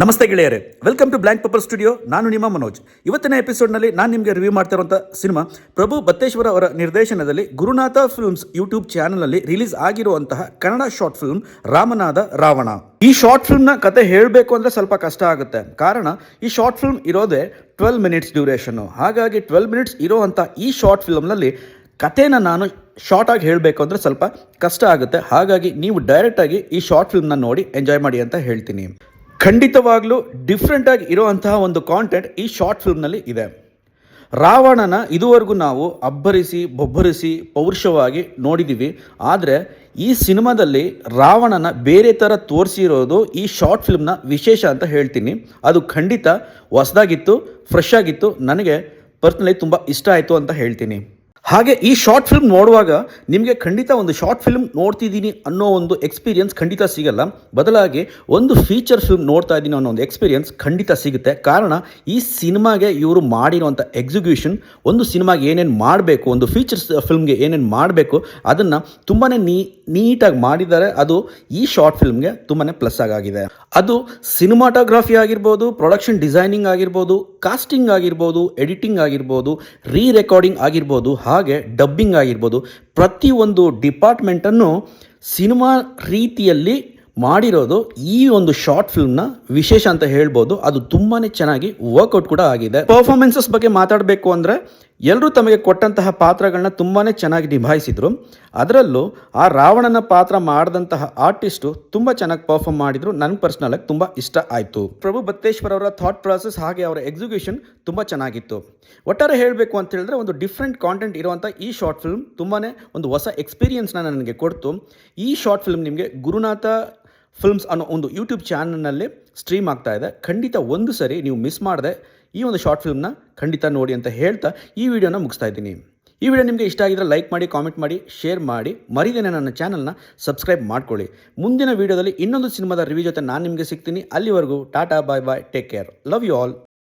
ನಮಸ್ತೆ ಗೆಳೆಯರೇ welcome to blank paper studio ನಾನು ನಿಮ್ಮ ಮನೋಜ್. ಇವತ್ತಿನ ಎಪಿಸೋಡ್ನಲ್ಲಿ ನಾನು ನಿಮಗೆ ರಿವ್ಯೂ ಮಾಡ್ತಾ ಇರುವಂಥ ಸಿನಿಮಾ ಪ್ರಭು ಬತ್ತೇಶ್ವರ ಅವರ ನಿರ್ದೇಶನದಲ್ಲಿ ಗುರುನಾಥ ಫಿಲ್ಮ್ಸ್ ಯೂಟ್ಯೂಬ್ ಚಾನಲ್ನಲ್ಲಿ ರಿಲೀಸ್ ಆಗಿರುವಂತಹ ಕನ್ನಡ ಶಾರ್ಟ್ ಫಿಲ್ಮ್ ರಾಮನಾದ ರಾವಣ. ಈ ಶಾರ್ಟ್ ಫಿಲ್ಮ್ನ ಕತೆ ಹೇಳಬೇಕು ಅಂದರೆ ಸ್ವಲ್ಪ ಕಷ್ಟ ಆಗುತ್ತೆ. ಕಾರಣ, ಈ ಶಾರ್ಟ್ ಫಿಲ್ಮ್ ಇರೋದೇ ಟ್ವೆಲ್ ಮಿನಿಟ್ಸ್ ಡ್ಯೂರೇಷನ್ನು ಹಾಗಾಗಿ ಟ್ವೆಲ್ ಮಿನಿಟ್ಸ್ ಇರೋವಂಥ ಈ ಶಾರ್ಟ್ ಫಿಲ್ಮ್ನಲ್ಲಿ ಕಥೆನ ನಾನು ಶಾರ್ಟ್ ಆಗಿ ಹೇಳಬೇಕು ಅಂದರೆ ಸ್ವಲ್ಪ ಕಷ್ಟ ಆಗುತ್ತೆ. ಹಾಗಾಗಿ ನೀವು ಡೈರೆಕ್ಟಾಗಿ ಈ ಶಾರ್ಟ್ ಫಿಲ್ಮ್ನ ನೋಡಿ ಎಂಜಾಯ್ ಮಾಡಿ ಅಂತ ಹೇಳ್ತೀನಿ. ಖಂಡಿತವಾಗ್ಲೂ ಡಿಫ್ರೆಂಟಾಗಿ ಇರುವಂತಹ ಒಂದು ಕಾಂಟೆಂಟ್ ಈ ಶಾರ್ಟ್ ಫಿಲ್ಮ್ನಲ್ಲಿ ಇದೆ. ರಾವಣನ ಇದುವರೆಗೂ ನಾವು ಅಬ್ಬರಿಸಿ, ಬೊಬ್ಬರಿಸಿ, ಪೌರುಷವಾಗಿ ನೋಡಿದ್ದೀವಿ ಆದರೆ ಈ ಸಿನಿಮಾದಲ್ಲಿ ರಾವಣನ ಬೇರೆ ಥರ ತೋರಿಸಿರೋದು ಈ ಶಾರ್ಟ್ ಫಿಲ್ಮ್ನ ವಿಶೇಷ ಅಂತ ಹೇಳ್ತೀನಿ. ಅದು ಖಂಡಿತ ಹೊಸದಾಗಿತ್ತು ಫ್ರೆಶ್ ಆಗಿತ್ತು. ನನಗೆ ಪರ್ಸ್ನಲಿ ತುಂಬ ಇಷ್ಟ ಆಯಿತು ಅಂತ ಹೇಳ್ತೀನಿ. ಹಾಗೆ ಈ ಶಾರ್ಟ್ ಫಿಲ್ಮ್ ನೋಡುವಾಗ ನಿಮಗೆ ಖಂಡಿತ ಒಂದು ಶಾರ್ಟ್ ಫಿಲ್ಮ್ ನೋಡ್ತಿದ್ದೀನಿ ಅನ್ನೋ ಒಂದು ಎಕ್ಸ್ಪೀರಿಯನ್ಸ್ ಖಂಡಿತ ಸಿಗಲ್ಲ. ಬದಲಾಗಿ ಒಂದು ಫೀಚರ್ ಫಿಲ್ಮ್ ನೋಡ್ತಾ ಇದ್ದೀನಿ ಅನ್ನೋ ಒಂದು ಎಕ್ಸ್ಪೀರಿಯನ್ಸ್ ಖಂಡಿತ ಸಿಗುತ್ತೆ. ಕಾರಣ ಈ ಸಿನಿಮಾಗೆ ಇವರು ಮಾಡಿರುವಂಥ ಎಕ್ಸಿಕ್ಯೂಷನ್ ಒಂದು ಸಿನಿಮಾಗೆ ಏನೇನು ಮಾಡಬೇಕು, ಒಂದು ಫೀಚರ್ಸ್ ಫಿಲ್ಮ್ಗೆ ಏನೇನು ಮಾಡಬೇಕು, ಅದನ್ನು ತುಂಬಾ ನೀ, ನೀಟಾಗಿ ಮಾಡಿದ್ದಾರೆ. ಅದು ಈ ಶಾರ್ಟ್ ಫಿಲ್ಮ್ಗೆ ತುಂಬಾ ಪ್ಲಸ್ ಆಗಿದೆ. ಅದು ಸಿನಿಮಾಟೋಗ್ರಫಿ ಆಗಿರ್ಬೋದು ಪ್ರೊಡಕ್ಷನ್ ಡಿಸೈನಿಂಗ್ ಆಗಿರ್ಬೋದು ಕಾಸ್ಟಿಂಗ್ ಆಗಿರ್ಬೋದು ಎಡಿಟಿಂಗ್ ಆಗಿರ್ಬೋದು ರೀ ರೆಕಾರ್ಡಿಂಗ್ ಆಗಿರ್ಬೋದು, ಹಾಗೆ ಡಬ್ಬಿಂಗ್ ಆಗಿರ್ಬೋದು, ಪ್ರತಿಯೊಂದು ಡಿಪಾರ್ಟ್ಮೆಂಟನ್ನು ಸಿನಿಮಾ ರೀತಿಯಲ್ಲಿ ಮಾಡಿರೋದು ಈ ಒಂದು ಶಾರ್ಟ್ ಫಿಲ್ಮ್ನ ವಿಶೇಷ ಅಂತ ಹೇಳ್ಬೋದು. ಅದು ತುಂಬಾ ಚೆನ್ನಾಗಿ ವರ್ಕೌಟ್ ಕೂಡ ಆಗಿದೆ. ಪರ್ಫಾರ್ಮೆನ್ಸಸ್ ಬಗ್ಗೆ ಮಾತಾಡಬೇಕು ಅಂದರೆ ಎಲ್ಲರೂ ತಮಗೆ ಕೊಟ್ಟಂತಹ ಪಾತ್ರಗಳನ್ನ ತುಂಬಾ ಚೆನ್ನಾಗಿ ನಿಭಾಯಿಸಿದ್ರು. ಅದರಲ್ಲೂ ಆ ರಾವಣನ ಪಾತ್ರ ಮಾಡಿದಂತಹ ಆರ್ಟಿಸ್ಟು ತುಂಬ ಚೆನ್ನಾಗಿ ಪರ್ಫಾರ್ಮ್ ಮಾಡಿದ್ರು. ನನಗೆ ಪರ್ಸ್ನಲಾಗಿ ತುಂಬ ಇಷ್ಟ ಆಯಿತು. ಪ್ರಭು ಬತ್ತೇಶ್ವರ ಅವರ ಥಾಟ್ ಪ್ರಾಸೆಸ್ ಹಾಗೆ ಅವರ ಎಕ್ಸಿಕ್ಯೂಷನ್ ತುಂಬ ಚೆನ್ನಾಗಿತ್ತು. ಒಟ್ಟಾರೆ ಹೇಳಬೇಕು ಅಂತ ಹೇಳಿದ್ರೆ ಒಂದು ಡಿಫ್ರೆಂಟ್ ಕಾಂಟೆಂಟ್ ಇರುವಂಥ ಈ ಶಾರ್ಟ್ ಫಿಲ್ಮ್ ತುಂಬಾ ಒಂದು ಹೊಸ ಎಕ್ಸ್ಪೀರಿಯನ್ಸ್ನ ನನಗೆ ಕೊಡ್ತು. ಈ ಶಾರ್ಟ್ ಫಿಲ್ಮ್ ನಿಮಗೆ ಗುರುನಾಥ ಫಿಲ್ಮ್ಸ್ ಅನ್ನೋ ಒಂದು ಯೂಟ್ಯೂಬ್ ಚಾನಲ್ನಲ್ಲಿ ಸ್ಟ್ರೀಮ್ ಆಗ್ತಾ ಇದೆ. ಖಂಡಿತ ಒಂದು ಸರಿ ನೀವು ಮಿಸ್ ಮಾಡದೆ ಈ ಒಂದು ಶಾರ್ಟ್ ಫಿಲ್ಮ್ನ ಖಂಡಿತ ನೋಡಿ ಅಂತ ಹೇಳ್ತಾ ಈ ವಿಡಿಯೋನ ಮುಗಿಸ್ತಾ ಇದ್ದೀನಿ. ಈ ವಿಡಿಯೋ ನಿಮಗೆ ಇಷ್ಟ ಆಗಿದ್ರೆ ಲೈಕ್ ಮಾಡಿ ಕಾಮೆಂಟ್ ಮಾಡಿ ಶೇರ್ ಮಾಡಿ. ಮರಿದೇನೆ ನನ್ನ ಚಾನಲ್ನ ಸಬ್ಸ್ಕ್ರೈಬ್ ಮಾಡ್ಕೊಳ್ಳಿ. ಮುಂದಿನ ವಿಡಿಯೋದಲ್ಲಿ ಇನ್ನೊಂದು ಸಿನಿಮಾದ ರಿವ್ಯೂ ಜೊತೆ ನಾನು ನಿಮಗೆ ಸಿಗ್ತೀನಿ. ಅಲ್ಲಿವರೆಗೂ tata bye bye take care love you all